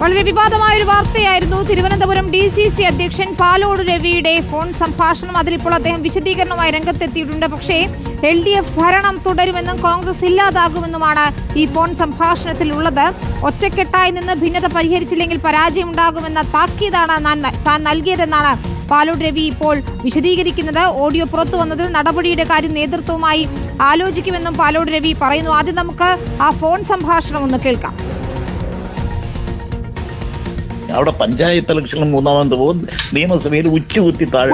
വളരെ വിവാദമായ ഒരു വാർത്തയായിരുന്നു തിരുവനന്തപുരം ഡി സി സി അധ്യക്ഷൻ പാലോട് രവിയുടെ ഫോൺ സംഭാഷണം. അതിലിപ്പോൾ അദ്ദേഹം വിശദീകരണവുമായി രംഗത്തെത്തിയിട്ടുണ്ട്. പക്ഷേ എൽ ഡി എഫ് ഭരണം തുടരുമെന്നും കോൺഗ്രസ് ഇല്ലാതാകുമെന്നുമാണ് ഈ ഫോൺ സംഭാഷണത്തിൽ ഉള്ളത് ഒറ്റക്കെട്ടായി നിന്ന് ഭിന്നത പരിഹരിച്ചില്ലെങ്കിൽ പരാജയമുണ്ടാകുമെന്ന താക്കീതാണ് താൻ നൽകിയതെന്നാണ് പാലോട് രവി ഇപ്പോൾ വിശദീകരിക്കുന്നത്. ഓഡിയോ പുറത്തു വന്നതിൽ നടപടിയുടെ കാര്യം നേതൃത്വവുമായി ആലോചിക്കുമെന്നും പാലോട് രവി പറയുന്നു. ആദ്യം നമുക്ക് ആ ഫോൺ സംഭാഷണം ഒന്ന് കേൾക്കാം. അവിടെ പഞ്ചായത്ത് ഇലക്ഷനിൽ മൂന്നാമത് പോകും. നിയമസഭയിൽ ഉച്ചകുത്തി താഴെ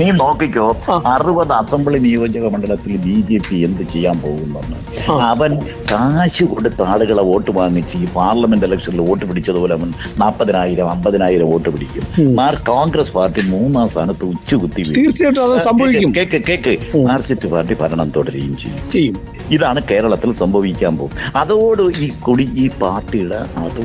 നീ നോക്കിക്കോ. അറുപത് അസംബ്ലി നിയോജക മണ്ഡലത്തിൽ ബി ജെ പി എന്ത് ചെയ്യാൻ പോകുന്നെന്ന്. അവൻ കാശ് കൊടുത്ത ആളുകളെ വോട്ട് വാങ്ങിച്ച് ഈ പാർലമെന്റ് ഇലക്ഷനിൽ വോട്ട് പിടിച്ചതുപോലെ അവൻ നാൽപ്പതിനായിരം അമ്പതിനായിരം വോട്ട് പിടിക്കും. മാർ കോൺഗ്രസ് പാർട്ടി മൂന്നാം സ്ഥാനത്ത് ഉച്ചകുത്തി. തീർച്ചയായിട്ടും സംഭവിക്കും. കേക്ക് കേക്ക് മാർക്സിസ്റ്റ് പാർട്ടി ഭരണം തുടരുകയും ചെയ്യും. ഇതാണ് കേരളത്തിൽ സംഭവിക്കാൻ പോകും അതോട് ഈ കൊടി ഈ പാർട്ടിയുടെ അതോ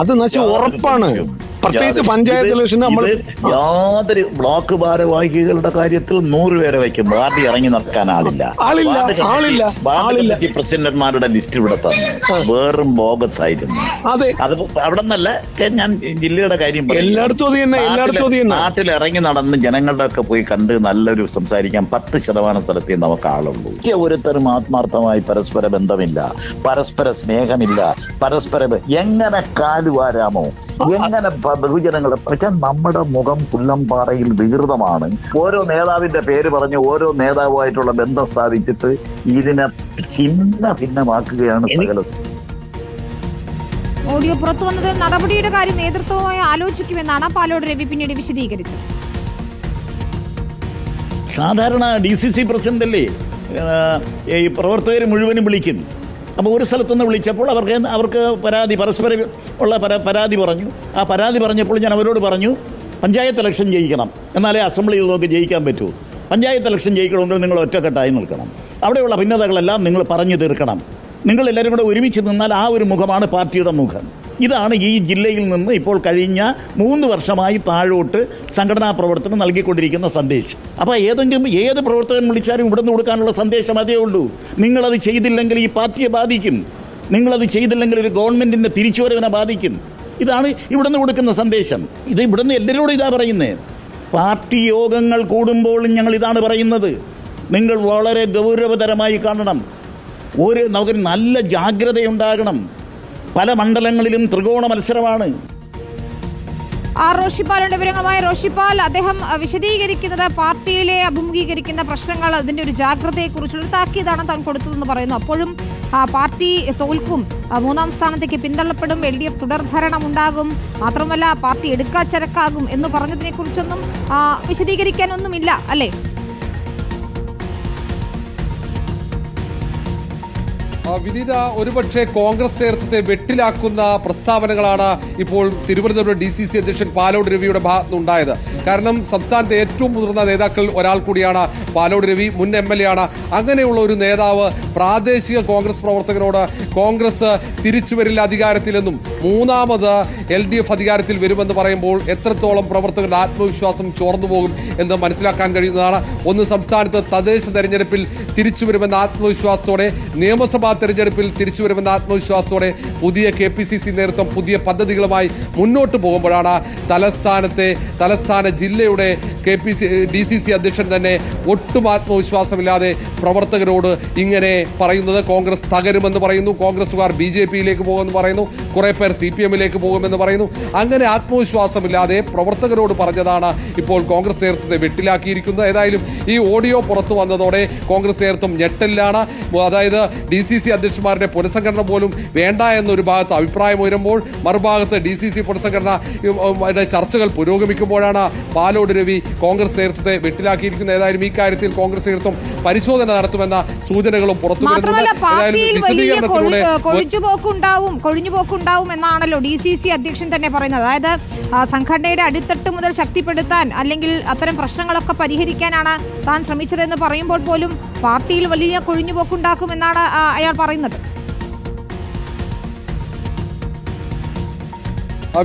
അത് നശി ഉറപ്പാണ്. പ്രത്യേകിച്ച് പഞ്ചായത്ത് ഇലക്ഷൻ നമ്മൾ യാതൊരു ബ്ലോക്ക് ഭാരവാഹികളുടെ കാര്യത്തിൽ നൂറ് പേരെ വയ്ക്കും പാർട്ടി ഇറങ്ങി നടക്കാൻ ആളില്ല. ആളില്ല, ആളില്ല. കമ്മിറ്റി ലിസ്റ്റ് ഇവിടെ തന്നെ. വേറും ബോഗസ് ആയിരുന്നു. അതെ. അത് അവിടെ നിന്നല്ല ഞാൻ ജില്ലയുടെ കാര്യം. എല്ലായിടത്തും അത് തന്നെ, എല്ലായിടത്തും അത് തന്നെ. നാട്ടിൽ ഇറങ്ങി നടന്ന് ജനങ്ങളുടെ ഒക്കെ പോയി കണ്ട് നല്ലൊരു സംസാരിക്കാൻ പത്ത് ശതമാനം സ്ഥലത്തേ നമുക്ക് ആളുള്ളൂ. ഒരുത്തരും ആത്മാർത്ഥമായി പരസ്പര ബന്ധമില്ല പരസ്പര സ്നേഹമില്ല പരസ്പര ബ- എങ്ങനെ കാലുവാരാമോ എങ്ങനെ ബഹുജനങ്ങളെ പക്ഷെ നമ്മുടെ മുഖം പുല്ലംപാറയിൽ വികൃതമാണ്. ഓരോ നേതാവിന്റെ പേര് പറഞ്ഞ് ഓരോ നേതാവുമായിട്ടുള്ള ബന്ധം സ്ഥാപിച്ചിട്ട് ഇതിനെ ചിന്ന ഭിന്നമാക്കുകയാണ് സകലത്. സകലം ഓഡിയോ പുറത്തു വന്നത് നടപടിയുടെ കാര്യം നേതൃത്വമായി ആലോചിക്കുമെന്നാണ് പാലോട് രവി പിന്നീട് വിശദീകരിച്ചത്. സാധാരണ ഡി സി സി പ്രസിഡന്റ് അല്ലേ ഈ പ്രവർത്തകർ മുഴുവനും വിളിക്കും. അപ്പോൾ ഒരു സ്ഥലത്തുനിന്ന് വിളിച്ചപ്പോൾ അവർക്ക് അവർക്ക് പരാതി പരസ്പരം ഉള്ള പരാ- പരാതി പറഞ്ഞു. ആ പരാതി പറഞ്ഞപ്പോൾ ഞാൻ അവരോട് പറഞ്ഞു പഞ്ചായത്ത് ഇലക്ഷൻ ജയിക്കണം. എന്നാലേ അസംബ്ലിയിൽ നമുക്ക് ജയിക്കാൻ പറ്റൂ. പഞ്ചായത്ത് ഇലക്ഷൻ ജയിക്കണമെങ്കിൽ നിങ്ങൾ ഒറ്റക്കെട്ടായി നിൽക്കണം. അവിടെയുള്ള ഭിന്നതകളെല്ലാം നിങ്ങൾ പറഞ്ഞു തീർക്കണം. നിങ്ങളെല്ലാവരും കൂടെ ഒരുമിച്ച് നിന്നാൽ ആ ഒരു മുഖമാണ് പാർട്ടിയുടെ മുഖം. ഇതാണ് ഈ ജില്ലയിൽ നിന്ന് ഇപ്പോൾ കഴിഞ്ഞ മൂന്ന് വർഷമായി താഴോട്ട് സംഘടനാ പ്രവർത്തനം നൽകിക്കൊണ്ടിരിക്കുന്ന സന്ദേശം. അപ്പോൾ ഏതെങ്കിലും ഏത് പ്രവർത്തകൻ വിളിച്ചാലും ഇവിടെ നിന്ന് കൊടുക്കാനുള്ള സന്ദേശം അതേ ഉള്ളൂ. നിങ്ങളത് ചെയ്തില്ലെങ്കിൽ ഈ പാർട്ടിയെ ബാധിക്കും. നിങ്ങളത് ചെയ്തില്ലെങ്കിൽ ഒരു ഗവൺമെന്റിന്റെ തിരിച്ചുവരവിനെ ബാധിക്കും. ഇതാണ് ഇവിടെ നിന്ന് കൊടുക്കുന്ന സന്ദേശം. ഇത് ഇവിടെ നിന്ന് എല്ലാവരോടും ഇതാ പറയുന്നത് പാർട്ടി യോഗങ്ങൾ കൂടുമ്പോൾ ഞങ്ങൾ ഇതാണ് പറയുന്നത്. നിങ്ങൾ വളരെ ഗൗരവതരമായി കാണണം. ഒരു നമുക്ക് നല്ല ജാഗ്രതയുണ്ടാകണം. പല മണ്ഡലങ്ങളിലും ത്രികോണ മത്സരമാണ്. ആർ റോഷിപ്പാലിന്റെ വിവരങ്ങളുമായി റോഷിപ്പാൽ. അദ്ദേഹം വിശദീകരിക്കുന്നത് പാർട്ടിയിലെ അഭിമുഖീകരിക്കുന്ന പ്രശ്നങ്ങൾ അതിന്റെ ഒരു ജാഗ്രതയെക്കുറിച്ചുള്ള താക്കീതാണ് താൻ കൊടുത്തതെന്ന് പറയുന്നു. അപ്പോഴും പാർട്ടി തോൽക്കും. മൂന്നാം സ്ഥാനത്തേക്ക് പിന്തള്ളപ്പെടും. എൽ ഡി എഫ് തുടർഭരണം ഉണ്ടാകും. മാത്രമല്ല പാർട്ടി എടുക്കാച്ചരക്കാകും എന്ന് പറഞ്ഞതിനെ കുറിച്ചൊന്നും വിശദീകരിക്കാനൊന്നുമില്ല അല്ലേ? വിനീത ഒരുപക്ഷെ കോൺഗ്രസ് നേതൃത്വത്തെ വെട്ടിലാക്കുന്ന പ്രസ്താവനകളാണ് ഇപ്പോൾ തിരുവനന്തപുരം ഡി സി സി അധ്യക്ഷൻ പാലോട് രവിയുടെ ഭാഗത്തുനിന്നുണ്ടായത് കാരണം സംസ്ഥാനത്തെ ഏറ്റവും മുതിർന്ന നേതാക്കളിൽ ഒരാൾ കൂടിയാണ് പാലോട് രവി മുൻ എം എൽ എ ആണ്. അങ്ങനെയുള്ള ഒരു നേതാവ് പ്രാദേശിക കോൺഗ്രസ് പ്രവർത്തകരോട് കോൺഗ്രസ് തിരിച്ചുവരില്ല അധികാരത്തിലെന്നും മൂന്നാമത് എൽ ഡി എഫ് അധികാരത്തിൽ വരുമെന്ന് പറയുമ്പോൾ എത്രത്തോളം പ്രവർത്തകരുടെ ആത്മവിശ്വാസം ചോർന്നു പോകും എന്ന് മനസ്സിലാക്കാൻ കഴിയുന്നതാണ്. ഒന്ന് സംസ്ഥാനത്ത് തദ്ദേശ തെരഞ്ഞെടുപ്പിൽ തിരിച്ചുവരുമെന്ന ആത്മവിശ്വാസത്തോടെ നിയമസഭാ തെരഞ്ഞെടുപ്പിൽ തിരിച്ചുവരുമെന്ന ആത്മവിശ്വാസത്തോടെ പുതിയ കെ പി സി സി നേതൃത്വം പുതിയ പദ്ധതികളുമായി മുന്നോട്ട് പോകുമ്പോഴാണ് തലസ്ഥാനത്തെ തലസ്ഥാന ജില്ലയുടെ K P C D C C അധ്യക്ഷൻ തന്നെ ഒട്ടും ആത്മവിശ്വാസമില്ലാതെ പ്രവർത്തകരോട് ഇങ്ങനെ പറയുന്നത്. കോൺഗ്രസ് തകരുമെന്ന് പറയുന്നു. കോൺഗ്രസുകാർ ബി ജെ പിയിലേക്ക് പോകുമെന്ന് പറയുന്നു. കുറേ പേർ സി പി എമ്മിലേക്ക് പോകുമെന്ന് പറയുന്നു. അങ്ങനെ ആത്മവിശ്വാസമില്ലാതെ പ്രവർത്തകരോട് പറഞ്ഞതാണ് ഇപ്പോൾ കോൺഗ്രസ് നേതൃത്വത്തെ വെട്ടിലാക്കിയിരിക്കുന്നത്. ഏതായാലും ഈ ഓഡിയോ പുറത്തു വന്നതോടെ കോൺഗ്രസ് നേതൃത്വം ഞെട്ടലിലാണ്. അതായത് ഡി സി സി അധ്യക്ഷന്മാരുടെ പുനഃസംഘടന പോലും വേണ്ട എന്നൊരു ഭാഗത്ത് അഭിപ്രായം ഉയരുമ്പോൾ മറുഭാഗത്ത് ഡി സി സി പുനഃസംഘടന ചർച്ചകൾ പുരോഗമിക്കുമ്പോഴാണ് പാലോട് രവി കോൺഗ്രസ് നേതൃത്വത്തെ വെട്ടിലാക്കിയിരിക്കുന്നത്. ഏതായാലും ഈ കാര്യത്തിൽ കോൺഗ്രസ് നേതൃത്വം പരിശോധന നടത്തുമെന്ന സൂചനകളും പുറത്തു വിശദീകരണത്തിലൂടെ കൊഴിഞ്ഞുപോക്കുണ്ടാവും എന്നാണല്ലോ ഡി സി സി അധ്യക്ഷൻ തന്നെ പറയുന്നത്. അതായത് സംഘടനയുടെ അടിത്തട്ട് മുതൽ ശക്തിപ്പെടുത്താൻ അല്ലെങ്കിൽ അത്തരം പ്രശ്നങ്ങളൊക്കെ പരിഹരിക്കാനാണ് താൻ ശ്രമിച്ചതെന്ന് പറയുമ്പോൾ പോലും പാർട്ടിയിൽ വലിയ കൊഴിഞ്ഞുപോക്കുണ്ടാക്കുമെന്നാണ് അയാൾ പറയുന്നത്.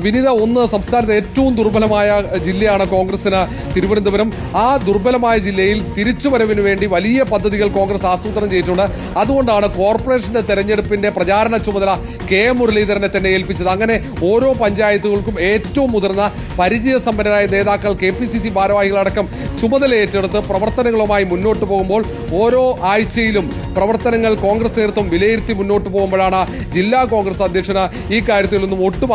വിനീത ഒന്ന് സംസ്ഥാനത്തെ ഏറ്റവും ദുർബലമായ ജില്ലയാണ് കോൺഗ്രസിന് തിരുവനന്തപുരം. ആ ദുർബലമായ ജില്ലയിൽ തിരിച്ചുവരവിന് വേണ്ടി വലിയ പദ്ധതികൾ കോൺഗ്രസ് ആസൂത്രണം ചെയ്തിട്ടുണ്ട്. അതുകൊണ്ടാണ് കോർപ്പറേഷന്റെ തെരഞ്ഞെടുപ്പിന്റെ പ്രചാരണ ചുമതല കെ മുരളീധരനെ തന്നെ ഏൽപ്പിച്ചത്. അങ്ങനെ ഓരോ പഞ്ചായത്തുകൾക്കും ഏറ്റവും മുതിർന്ന പരിചയസമ്പന്നരായ നേതാക്കൾ കെ പി സി സി ഭാരവാഹികളടക്കം ചുമതല ഏറ്റെടുത്ത് പ്രവർത്തനങ്ങളുമായി മുന്നോട്ട് പോകുമ്പോൾ ഓരോ ആഴ്ചയിലും പ്രവർത്തനങ്ങൾ കോൺഗ്രസ് നേതൃത്വം വിലയിരുത്തി മുന്നോട്ട് പോകുമ്പോഴാണ് ജില്ലാ കോൺഗ്രസ് അധ്യക്ഷന് ഈ കാര്യത്തിൽ കാര്യത്തിലൊന്നും ഒട്ടും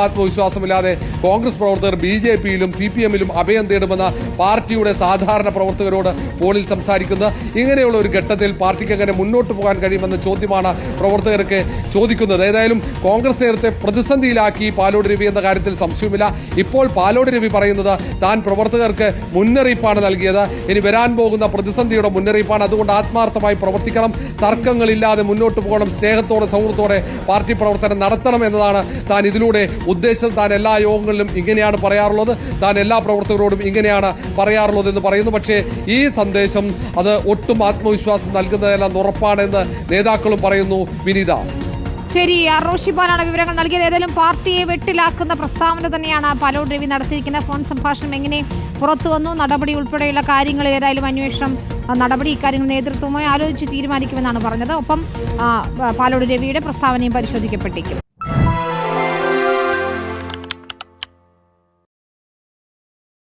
ആത്മവിശ്വാസമില്ലാതെ കോൺഗ്രസ് പ്രവർത്തകർ ബി ജെ പിയിലും സി പി എമ്മിലും അഭയം തേടുമെന്ന പാർട്ടിയുടെ സാധാരണ പ്രവർത്തകരോട് ഫോണിൽ സംസാരിക്കുന്നത് ഇങ്ങനെയുള്ള ഒരു ഘട്ടത്തിൽ പാർട്ടിക്ക് എങ്ങനെ മുന്നോട്ട് പോകാൻ കഴിയുമെന്ന ചോദ്യമാണ് പ്രവർത്തകർക്ക് ചോദിക്കുന്നത്. ഏതായാലും കോൺഗ്രസ് നേരത്തെ പ്രതിസന്ധിയിലാക്കി പാലോട് രവി എന്ന കാര്യത്തിൽ സംശയമില്ല ഇപ്പോൾ പാലോട് രവി പറയുന്നത് താൻ പ്രവർത്തകർക്ക് മുന്നറിയിപ്പാണ് നൽകിയത്. ഇനി വരാൻ പോകുന്ന പ്രതിസന്ധിയുടെ മുന്നറിയിപ്പാണ്. അതുകൊണ്ട് ആത്മാർത്ഥമായി പ്രവർത്തിക്കണം. തർക്കങ്ങളില്ലാതെ മുന്നോട്ട് പോകണം. സ്നേഹത്തോടെ സൗഹൃദത്തോടെ പാർട്ടി പ്രവർത്തനം നടത്തണം എന്നതാണ് താൻ ഇതിലൂടെ ഉദ്ദേശം താൻ എല്ലാ യോഗങ്ങളിലും ഇങ്ങനെയാണ് പറയാറുള്ളത്. താൻ എല്ലാ പ്രവർത്തകരോടും ഇങ്ങനെയാണ് പറയാറുള്ളത് എന്ന് പറയുന്നു. പക്ഷേ ഈ സന്ദേശം അത് ഒട്ടും ആത്മവിശ്വാസം നൽകുന്നതെല്ലാം ഉറപ്പാണെന്ന് നേതാക്കളും പറയുന്നു. വിനീത. ശരി ആർ റോഷിബാലാണ് വിവരങ്ങൾ നൽകിയത്. ഏതായാലും പാർട്ടിയെ വെട്ടിലാക്കുന്ന പ്രസ്താവന തന്നെയാണ് പാലോട് രവി നടത്തിയിരിക്കുന്ന ഫോൺ സംഭാഷണം എങ്ങനെ പുറത്തു വന്നു നടപടി ഉൾപ്പെടെയുള്ള കാര്യങ്ങൾ ഏതായാലും അന്വേഷണം നടപടി ഇക്കാര്യങ്ങൾ നേതൃത്വവുമായി ആലോചിച്ച് തീരുമാനിക്കുമെന്നാണ് പറഞ്ഞത്. ഒപ്പം പാലോട് രവിയുടെ പ്രസ്താവനയും പരിശോധിക്കപ്പെട്ടേക്കും